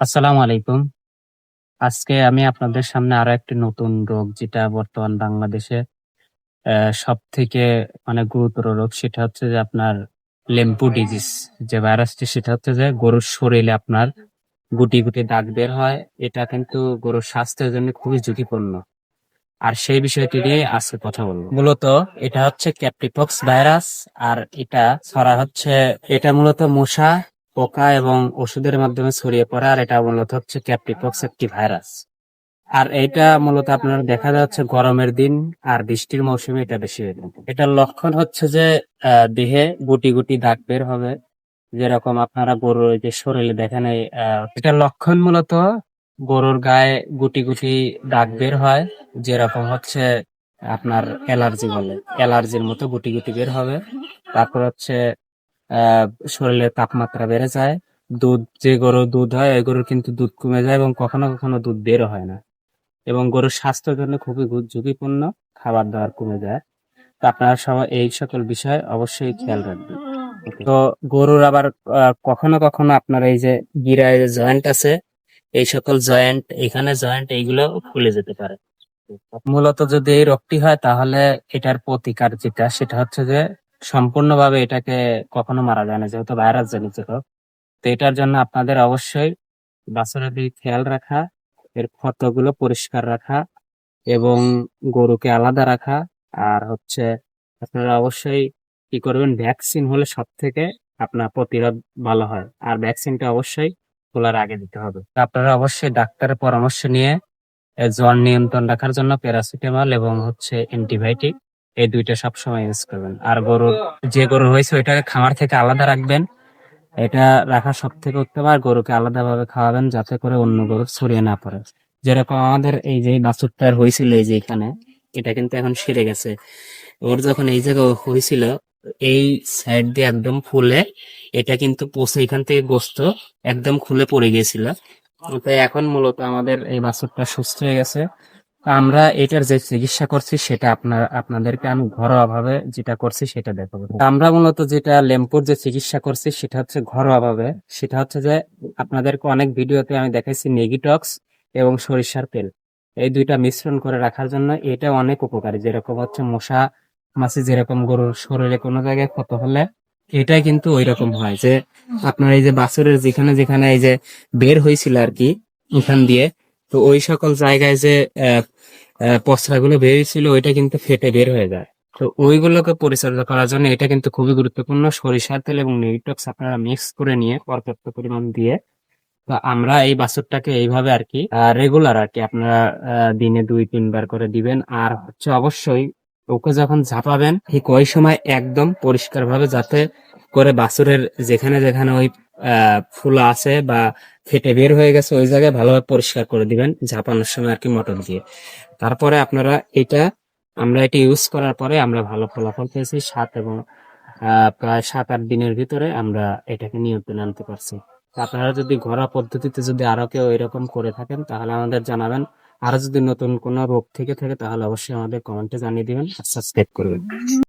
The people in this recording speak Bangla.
আসসালামু আলাইকুম। আজকে আমি আপনাদের সামনে আরও একটি নতুন রোগ, যেটা বর্তমান বাংলাদেশে সব থেকে মানে গুরুতর রোগ, সেটা হচ্ছে যে আপনার লেম্পু ডিজিজ। যে ভাইরাসটি, সেটা হচ্ছে যে গরুর শরীরে আপনার গুটি গুটি দাগ বের হয়। এটা কিন্তু গরুর স্বাস্থ্যের জন্য খুবই ঝুঁকিপূর্ণ। আর সেই বিষয়টি নিয়ে আজকে কথা বলব। মূলত এটা হচ্ছে ক্যাপ্টিপক্স ভাইরাস আর এটা ছড়া হচ্ছে, এটা মূলত মশা পোকা এবং ওষুধের মাধ্যমে ছড়িয়ে পড়ে, আর এটা মূলত হচ্ছে ক্যাপ্টিপক্স একটি ভাইরাস। আর এটা মূলত আপনার দেখা যাচ্ছে গরমের দিন আর বৃষ্টির মৌসুমে এটা বেশি হয়ে থাকে। এটার লক্ষণ হচ্ছে যে দেহে গুটি গুটি দাগ বের হবে। যেরকম আপনারা গরুর যে শরীরে দেখেন এটার লক্ষণ মূলত গরুর গায়ে গুটি গুটি দাগ বের হয়। যেরকম হচ্ছে আপনার অ্যালার্জি বলে। অ্যালার্জির মতো গুটি গুটি বের হবে। তারপর হচ্ছে শরীরের তাপমাত্রা বেড়ে যায়। দুধ, যে গরুর দুধ হয়, ওই গরুর কিন্তু দুধ কমে যায় এবং কখনো কখনো দুধ বের হয় না। এবং গরুর স্বাস্থ্যের জন্য খুবই ঝুঁকিপূর্ণ, খাবার দাবার কমে যায়। তো আপনারা সবাই এই সকল বিষয় অবশ্যই খেয়াল রাখবেন। তো গরুর আবার কখনো কখনো আপনার এই যে গিরায় জয়েন্ট আছে, এই সকল জয়েন্ট, এখানে জয়েন্ট, এইগুলো খুলে যেতে পারে। মূলত যদি এই রোগটি হয়, তাহলে এটার প্রতিকার যেটা, সেটা হচ্ছে যে সম্পূর্ণভাবে এটাকে কখনো মারা যায় না, যেহেতু ভাইরাস জনিত রোগ। তো এটার জন্য আপনাদের অবশ্যই বাছরের দিকে খেয়াল রাখা, এর ক্ষতগুলো পরিষ্কার রাখা এবং গরুকে আলাদা রাখা। আর হচ্ছে আপনারা অবশ্যই কি করবেন ভ্যাকসিন হলে সব থেকে আপনার প্রতিরোধ ভালো হয়। আর ভ্যাকসিনটা অবশ্যই তোলার আগে দিতে হবে। আপনারা অবশ্যই ডাক্তারের পরামর্শ নিয়ে জ্বর নিয়ন্ত্রণ রাখার জন্য প্যারাসিটামল এবং হচ্ছে অ্যান্টিবায়োটিক এই দুইটা সবসময় ইউজ করবেন। আর গরুর যে গরু হয়েছে, ওইটাকে খামার থেকে আলাদা রাখবেন। এটা রাখা সব থেকে উত্তম, আর গরুকে আলাদাভাবে খাওয়াবেন যাতে করে অন্য গরু ছড়িয়ে না পড়ে। যেরকম আমাদের এই যে বাছুরটার হয়েছিল এই যে এখানে, এটা কিন্তু এখন সেরে গেছে। ওর যখন এই জায়গায় হয়েছিল, এই সাইড দিয়ে একদম ফুলে, এটা কিন্তু পচে এখান থেকে গোস্ত একদম খুলে পড়ে গিয়েছিল। তো এখন মূলত আমাদের এই বাছুরটা সুস্থ হয়ে গেছে। আমরা এটার যে চিকিৎসা করছি, সেটা আপনার, আপনাদেরকে আমি ঘরোয়া ভাবে যেটা করছি, সেটা দেখাবো। আমরা মূলত যেটা লেম্পুর যে চিকিৎসা করছি, সেটা হচ্ছে ঘরোয়া ভাবে সেটা হচ্ছে যে আপনাদেরকে অনেক ভিডিওতে আমি দেখাইছি নেগিটক্স এবং সরিষার তেল। এই দুইটা মিশ্রণ করে রাখার জন্য এটা অনেক উপকারী। যেরকম হচ্ছে মশা মাছি যেরকম গরুর শরীরে কোনো জায়গায় ক্ষত হলে এটাই কিন্তু ওই রকম হয় যে আপনার এই যে বাছুরের যেখানে যেখানে এই যে বের হয়েছিল আর কি এখান দিয়ে তো ওই সকল জায়গায় যে পচরা গুলো বেরিয়েছিল, ওইটা কিন্তু ফেটে বের হয়ে যায়। তো ওইগুলোকে পরিচর্যা করার জন্য এটা কিন্তু খুবই গুরুত্বপূর্ণ। সরিষার তেল এবং নিউটক্স আপনারা মিক্স করে নিয়ে পর্যাপ্ত পরিমাণ দিয়ে, তো আমরা এই বাছুরটাকে এইভাবে আর কি রেগুলার আর কি আপনারা দিনে দুই, তিনবার করে দিবেন। আর হচ্ছে অবশ্যই ওকে যখন ঝাপাবেন, ঠিক ওই সময় একদম পরিষ্কার ভাবে যাতে করে বাছুরের যেখানে যেখানে ওই ফুলা আছে বা ফেটে বের হয়ে গেছে, ওই জায়গায় ভালোভাবে পরিষ্কার করে দিবেন ঝাপানোর সময় আর কি মোটর দিয়ে। তারপরে আপনারা এটা, আমরা এটা ইউজ করার পরে আমরা ভালো ফলাফল পেয়েছি সাত এবং প্রায় সাত আট দিনের ভিতরে আমরা এটাকে নিয়ন্ত্রণে আনতে পারছি। আপনারা যদি ঘরোয়া পদ্ধতিতে যদি আরও কেউ এরকম করে থাকেন, তাহলে আমাদের জানাবেন। আরও যদি নতুন কোনো রোগ থেকে থাকে, তাহলে অবশ্যই আমাদের কমেন্টে জানিয়ে দিবেন আর সাবস্ক্রাইব করবেন।